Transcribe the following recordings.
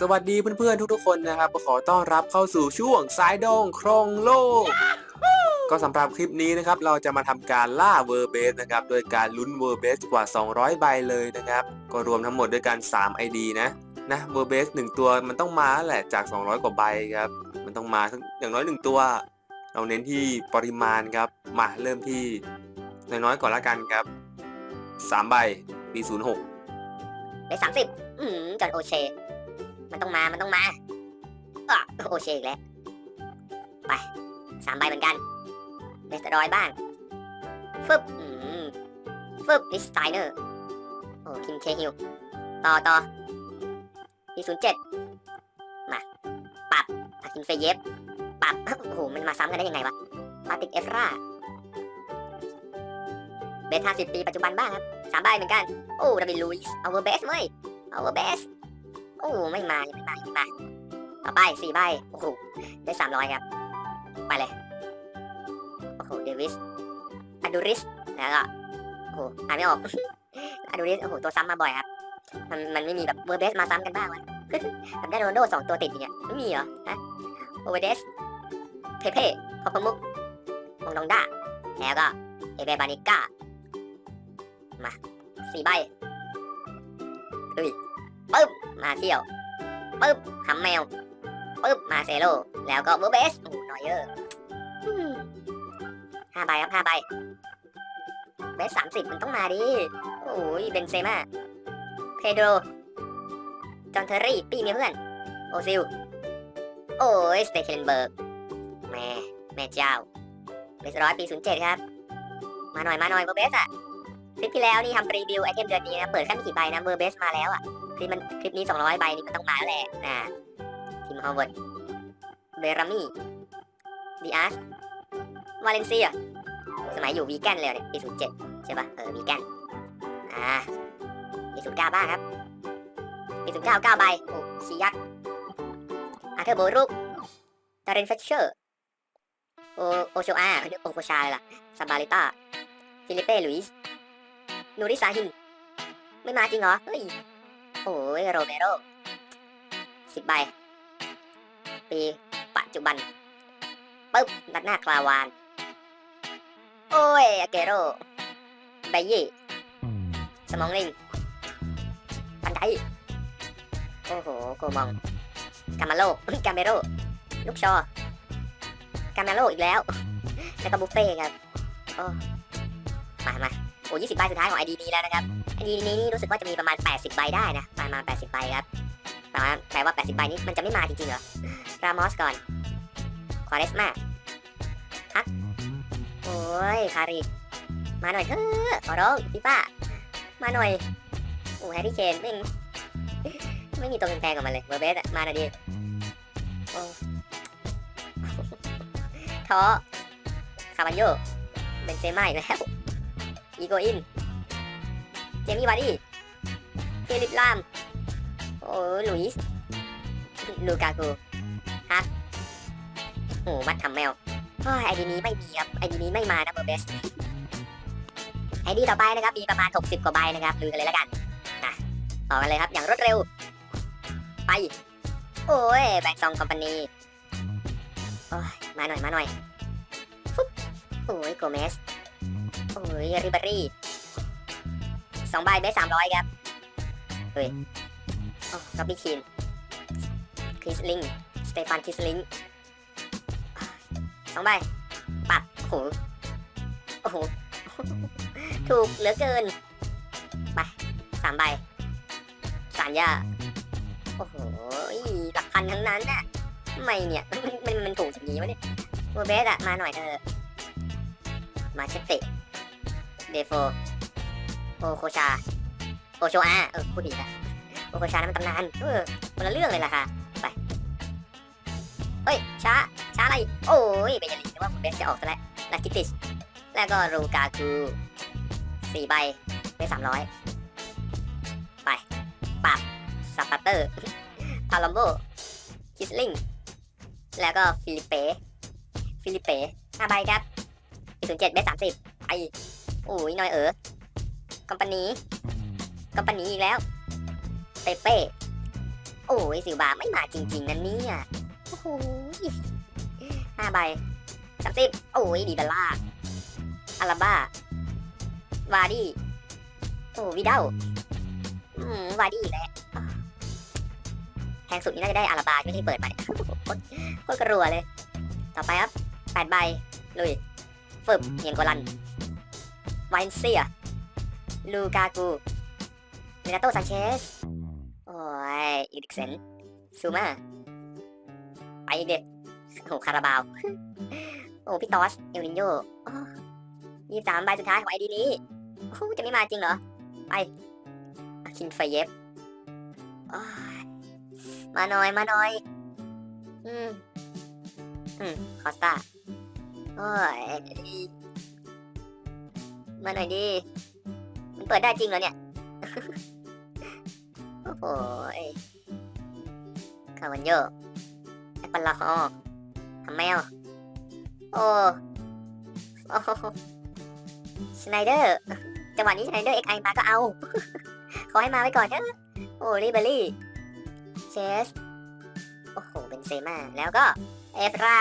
สวัสดีเพื่อนๆทุกๆคนนะครับ ขอต้อนรับเข้าสู่ช่วงสายดงโครงโลก ก็สำหรับคลิปนี้นะครับ เราจะมาทำการล่าเวอร์เบสนะครับ โดยการลุ้นเวอร์เบสกว่า 200 ใบเลยนะครับ ก็รวมทั้งหมดด้วยกัน 3 ID นะนะเวอร์เบส1ตัวมันต้องมาแหละจาก 200 กว่าใบครับ มันต้องมาทั้งอย่างน้อย 1 ตัว เราเน้นที่ปริมาณครับ มาเริ่มที่น้อยๆก่อนละกันครับ 3 ใบปี06เลขสามสิบอืมจอห์นโอเช มันต้องมา มันต้องมาอะโอเชอีกแล้ว ไปสามใบเหมือนกันเลสรอยบ้าง ฟึบอืมฟึบลิสไตเนอร์ โอ้คิมเคฮิลต่อต่อปีศูนย์เจ็ดมา ปรับอาคินเฟเยฟปรับ โอ้โห มันมาซ้ำกันได้ยังไงวะปาติกเอฟราเบสห้าสิบปีปัจจุบันบ้างครับสามใบเหมือนกัน โอ้ดับเบิลลุยส์เอาเวอร์เบสเว้ยเอาเวอร์เบส อ้ไม่มายังไม่มายังไม่มาต่อไปสี่ใบโอ้โหได้สามร้อยครับ ไปเลยโอ้โหเดวิสอดูริสแล้วก็โอ้โหอ่านไม่ออกอดูริสโอ้โหตัวซ้ำมาบ่อยครับ มันมันไม่มีแบบเวอร์เบสมาซ้ำกันบ้างวะแบบได้โรนโดสองตัวติดอย่างเงี้ยไม่มีเหรอฮะโอเวเดสเพเพ่พอพมุกมงดองด้าแล้วก็เอเบบานิก้ามาสี่ใบปึ๊บ มาเที่ยวปึ๊บทำแมวปึ๊บมาเซโลแล้วก็เบอร์เบสโอ้นอยเยอร์ห้าใบครับห้าใบเบสสามสิบมันต้องมาดิโอ้ยเบนเซม่าเพโดรจอนเทอร์รี่ปี้มีเพื่อน โอซิล โอ้ยสเตเคนเบิร์กแม่แม่เจ้าเบสร้อยปีศูนย์เจ็ดครับ มาหน่อยมาหน่อยเบอร์เบสอะคลิปที่แล้วนี่ทำรีวิวไอเทมเดือนนี้นะ เปิดแค่ไม่กี่ใบนะเบอร์เบสมาแล้วอะ คลิปมันคลิปนี้200ใบนี่มันต้องมาแล้วแหละนะทีมฮาวเวิร์ดเบรามี่ดีอาร์สวาเลนเซียสมัยอยู่วีแกนเลยเนี่ยปี07ใช่ปะเออวีแกนอ่าปี09บ้างครับปี09 9ใบโอ้ชียักษ์อาร์เธอร์โบรุกดารินเฟชเชอร์โอโอโชอาเรียกโอโคชาเลยล่ะซาบาลิต้าฟิลิเป้ลุยส์นูริซาฮิน ไม่มาจริงเหรอ เฮ้ย โอ้ยโรเมโรสิบใบ ปีปัจจุบันปึ๊บนัดหน้าคลาวาน โอ้ยอาเกโรไบยี่ สมองลิงปันไดโอ้โหโกมอง กามาโลกาเมโรลูกชอกามาโลอีกแล้ว แล้วก็บุฟเฟ่ครับ โอ้ มามาโอ้ยี่สิบใบสุดท้ายของไอดีนี้แล้วนะครับ ดีนี้นี่รู้สึกว่าจะมีประมาณ 80 ใบได้นะ ประมาณ 80 ใบครับแปลว่าแปลว่า 80 ใบนี้มันจะไม่มาจริงๆเหรอ รามอสก่อน ควาเรสมาฮัก โอ้ย คาริ มาหน่อยเถอะขอร้องพี่ป้า มาหน่อย โอ้แฮร์รี่เคนไม่ไม่มีตัวแพงๆกับมันเลยเบอร์เบสมาหน่อยดิโอ้ท้อคาบันโยเบนเซม่าอีกแล้ว อีโกอิน เจมี่วาร์ดี้เฟลิปลาม โอ้หลุยส์ลูกากูฮักโอ้มัดทำแมวโอ้ยไอดีนี้ไม่มีครับ ไอดีนี้ไม่มานะเบอร์เบสไอดีต่อไปนะครับ มีประมาณ 60 กว่าใบนะครับดูกันเลยแล้วกันนะต่อกันเลยครับ อย่างรวดเร็ว ไป โอ้ย แบงซองคอมพานีโอ้ย มาหน่อย มาหน่อย ฟุ๊บโอ้ย โกเมส โอ้ย ริบารี่ สองใบเบสสามร้อยครับเฮ้ยโอ้ร็อบบี้คีนคริสลิงสเตฟานคริสลิงสองใบปัดโอ้โหโอ้โหถูกเหลือเกิน ไปสามใบสารยาโอ้โหหลักพันทั้งนั้นน่ะทำไมเนี่ย มันมันมันถูกอย่างนี้วะเนี่ยเวอร์เบสอะมาหน่อยเธอะมาเชตเตเดโฟ โอโคชา โอโชอาเออพูดผิดอะโอโคชานั้นมันตำนานเออคนละเรื่องเลยล่ะค่ะ ไป เฮ้ย ช้า ช้าอะไร โอ้ยเบยาลินว่าเบสจะออกซะแล้วลากิติช แล้วก็รูกาคูสี่ใบไปสามร้อยไปปับสปาเตอร์พาลัมโบคิสลิงแล้วก็ฟิลิเป้ฟิลิเป้ห้าใบครับศูนย์เจ็ดเบสสามสิบไปโอ้ยน้อยเออ คอมพานีคอมพานีอีกแล้ว เปเป้ โอ้ยสิวบาไม่มาจริง ๆนั่นเนี่ยโอ้โหห้าใบสามสิบโอ้ยดีเบลล่าอาราบ้าวาดี้โอ้วิดาอืมวาดี้อีกแล้วอะแพงสุดนี่น่าจะได้อาราบาที่เปิดมาเนี่ยโคตรโคตรกรัวเลย ต่อไปครับแปดใบลุยฟึบเฮียงโกลันวายเซีย ลูกากูเรนาโตซานเชส โอ้ยอีดิกเซนซูมา ไปเด็ดโอ้คาราบาว โอ้พี่ตอส เอลนินโยยี่สามใบสุดท้ายของไอดีนี้จะไม่มาจริงเหรอ ไปคินไฟเย็บมาหน่อย มาหน่อย อืม อืม คอสตาโอ้ย มาหน่อยดิ มันเปิดได้จริงเหรอเนี่ย โอ้โหคาวันโยแอปเปิลลาคอทำแมว โอ้โอ้สไนเดอร์ จังหวะนี้สไนเดอร์เอ็กไอมาก็เอา ขอให้มาไว้ก่อนเถอะโอ้ริเบอรี่เชสโอ้โห เป็นเซมาแล้วก็เอฟรา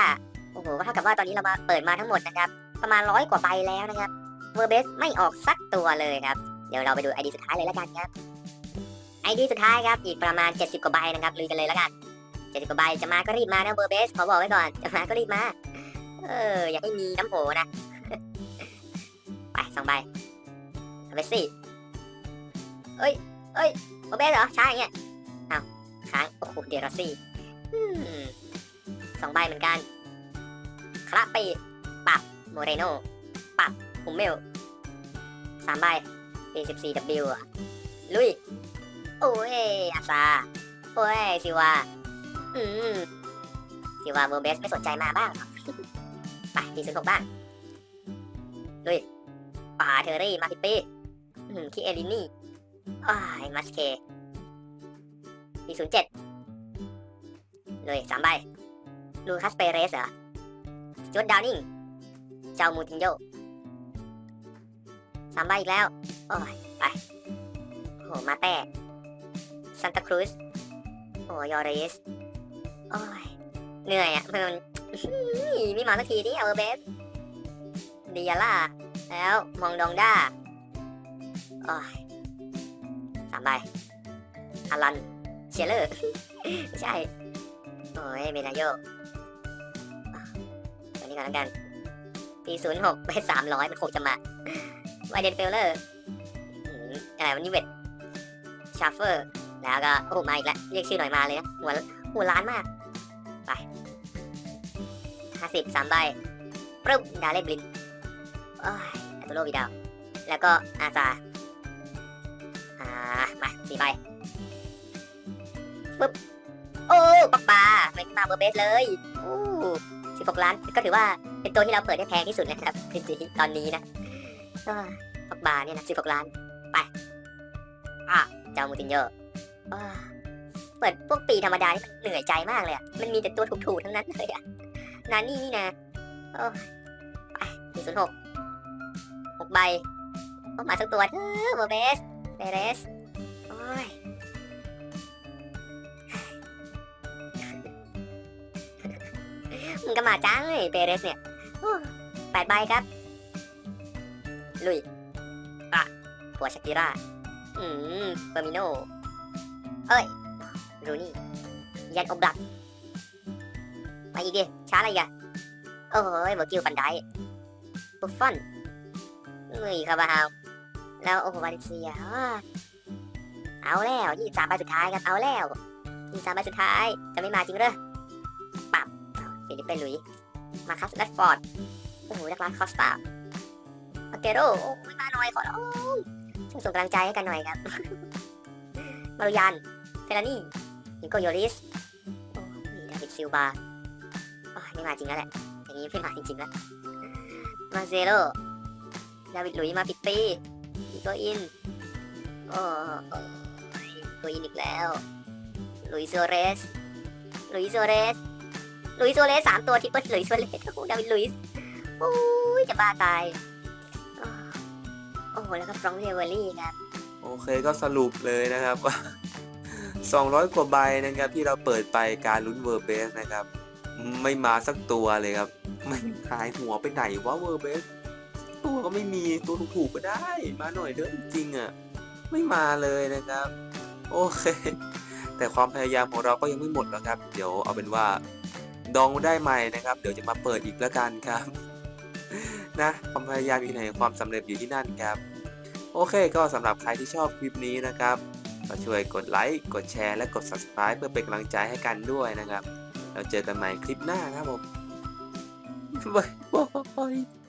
โอ้โห ก็เท่ากับว่าตอนนี้เรามาเปิดมาทั้งหมดนะครับ ประมาณร้อยกว่าใบแล้วนะครับ เวอร์เบสไม่ออกสักตัวเลยครับ เดี๋ยวเราไปดูไอดีสุดท้ายเลยแล้วกันครับไอดีสุดท้ายครับอีกประมาณ 70 กว่าใบนะครับลุยกันเลยแล้วกัน70กว่าใบจะมาก็รีบมานะเบอร์เบสขอบอกไว้ก่อนจะมาก็รีบมา เอออยากให้มีน้ำโหนะไปสองใบเอาไปสิเอ้ยเอ้ยเบอร์เบสเหรอใช่เงี้ยอ้าวค้างโอ้โหเดรอซี่สองใบเหมือนกัน คราปีปับโมเรโน ปับหุมเมลสามใบ B14W อะลุย โอ้ยอาซา โอ้ยซิวา อืมซิวาเบอร์เบสไม่สนใจมาบ้างไปดีสุดหกบ้าง ลุยป่าเทอรี่มาพิปปี้อืมคิเอลินี่อ้ายมัสเคดีศูนย์เจ็ดเลยสามใบ ลูคัสเปเรสเหรอจวตดาวนิง เจ้ามูตินโย สามใบอีกแล้ว โอ้ย ไปโอ้โหมาแต่ซันตาครูซโอ้ยอริส โอ้ย เหนื่อยอะมันไม่มาสักทีดิเอาเบสดิยาล่า แล้วมองดองด้า โอ้ยสามใบอารัน เชลเลอร์ไม่ใช่ โอ้ยเมนาโยตัวนี้ก่อนแล้วกัน ปีศูนย์หกไปสามร้อยมันคงจะมา ไวเดนเฟลเลอร์อะไรวันนี้เวทชาร์เฟอร์ แล้วก็ โอ้มาอีกแล้ว เรียกชื่อหน่อยมาเลยนะหัวหัวล้านมาก ไปห้าสิบสามใบปึ๊บดาเล่บลินโอ้ยอัตโรวิดาว แล้วก็อาซาอ่า มาสี่ใบปึ๊บ โอ้ปักปลาไม่มาเบอร์เบสเลยโอ้สิบหกล้าน ก็ถือว่าเป็นตัวที่เราเปิดได้แพงที่สุดนะครับจริงๆตอนนี้นะ ก็ปักปลาเนี่ยนะสิบหกล้าน ไป อะ เจ้ามูตินโยอ่าเปิดพวกปีธรรมดานี่เหนื่อยใจมากเลยอะมันมีแต่ตัวถูกๆทั้งนั้นเลยอะนานี่นี่นะโอ้ยไปหนึ่งศูนย์หกหกใบโอ้มาสักตัวเออร์เบสเบเรสโอ้ยมันก็มาจ้างเลยเปเรสเนี่ยแปดใบครับ ลุยอะผัวชากิร่า อืมเฟอร์มิโน เอ้ย รูนี่ ยันอบลักมาอีกดิช้าอะไรกันโอ้ยบอกกิวฟันได้บุฟฟอนเอ้ยคาบาฮาวแล้วโอ้โหวาเลนเซียเอาแล้วยี่สามใบสุดท้ายครับเอาแล้วยี่สามใบสุดท้ายจะไม่มาจริงเหรอฟิลิปเปลุยมาคัสแรดฟอร์ด โอ้โหดักลาคอสตา เกโรโอ้ยมาหน่อยขอร้องช่วยส่งกำลังใจให้กันหน่อยครับ มารุยานเฟลานี่นิโกโยริสโอ้ยดาวิดซิลบาโอ้ยไม่มาจริงแล้วแหละ อย่างนี้ไม่มาจริงๆแล้ว มาเซโรดาวิดลุยมาปิดปีอีโกอิน โอ้ยอีโกอินอีกแล้วลุยโซเรสลุยโซเรสลุยโซเลสสามตัวทิปเปิลลุยโซเลสโอ้ดาวิดลุยส์โอ้ยจะบ้าตาย โอ้โห แล้วก็ฟรองเรเวอรี่ครับ โอเคก็สรุปเลยนะครับว่า 200 กว่าใบนะครับที่เราเปิดไปการลุ้นเวอร์เบสนะครับ ไม่มาสักตัวเลยครับ มันหายหัวไปไหนวะเวอร์เบสตัวก็ไม่มีตัวถูกๆก็ได้ มาหน่อยเด้อจริงอะ ไม่มาเลยนะครับ โอเค แต่ความพยายามของเราก็ยังไม่หมดหรอกครับ เดี๋ยวเอาเป็นว่า ดองได้ใหม่นะครับ เดี๋ยวจะมาเปิดอีกแล้วกันครับ นะ ความพยายามอยู่ไหนความสำเร็จอยู่ที่นั่นครับ โอเคก็สำหรับใครที่ชอบคลิปนี้นะครับก็ช่วยกดไลค์กดแชร์และกด subscribe เพื่อเป็นกำลังใจให้กันด้วยนะครับ เราเจอกันใหม่คลิปหน้าครับผมบ๊ายบาย